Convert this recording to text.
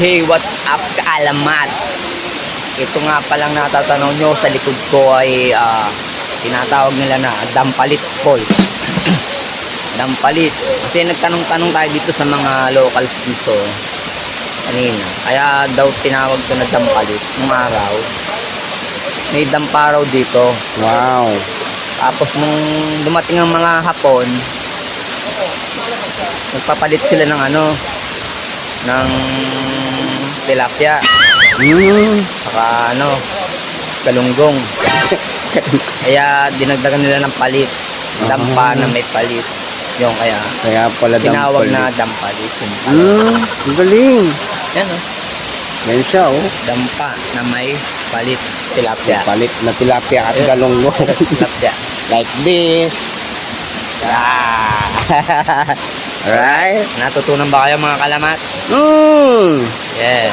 Hey, what's up kaalamat? Ito nga palang natatanaw nyo sa likod ko ay ah, tinatawag nila na Dampalit Falls. Dampalit. Kasi nagtanong-tanong tayo dito sa mga locals dito kanina. Kaya daw tinawag ko na Dampalit nung araw. May dampa raw dito. Wow. Tapos nung dumating ang mga Hapon, nagpapalit sila ng ano, ng tilapia, Mm. saka ano, galunggong. kaya dinagdagan nila ng palit. Dampa Ah. na may palit. Yung kaya Kaya pala tinawag dampal. na dampalit. Mm, ang galing. Yan oh, Yan siya, oh. dampa na may palit. Tilapia. Palit na tilapia at galunggong. Tilapia. like this. Ah. Alright? Natutunan ba kayo mga kalamat? Mm. Yeah.